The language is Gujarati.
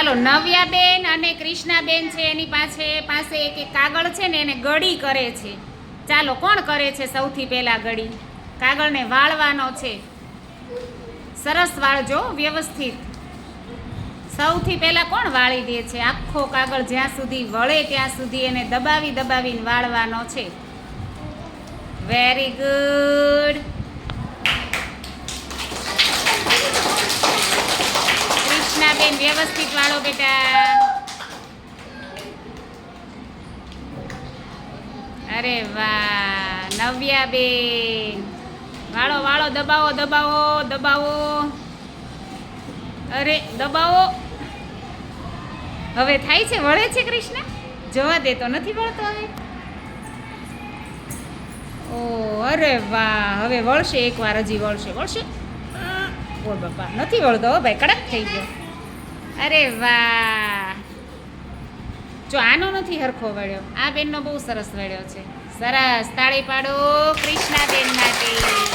ચાલો, નવ્યાબેન અને કૃષ્ણાબેન છે, એની પાસે પાસે એક એક કાગળ છે ને એને ગળી કરે છે. ચાલો, કોણ કરે છે સૌથી પહેલા ગળી? કાગળને વાળવાનો છે. સરસ વાળજો, વ્યવસ્થિત. સૌથી પહેલાં કોણ વાળી દે છે? આખો કાગળ જ્યાં સુધી વળે ત્યાં સુધી એને દબાવી દબાવીને વાળવાનો છે. વેરી ગુડ કૃષ્ણાબેન વ્યવસ્થિત વાળો બેટા. અરે વાહ નવ્યા બેન વાળો વાળો, દબાવો દબાવો દબાવો. અરે, દબાવો. હવે થાય છે, વળે છે કૃષ્ણ? જવા દે તો નથી વળતો હવે. ઓ, અરે વાહ, હવે વળશે, એકવાર હજી વળશે વળશે. બોલ બાપા, નથી વળતો હો ભાઈ, કડક થઈ ગયો. અરે વાહ. જો આનો નથી હરખો વળ્યો, આ બેનનો બહુ સરસ વળ્યો છે. સરસ, તાળી પાડો, કૃષ્ણાબેન માટે.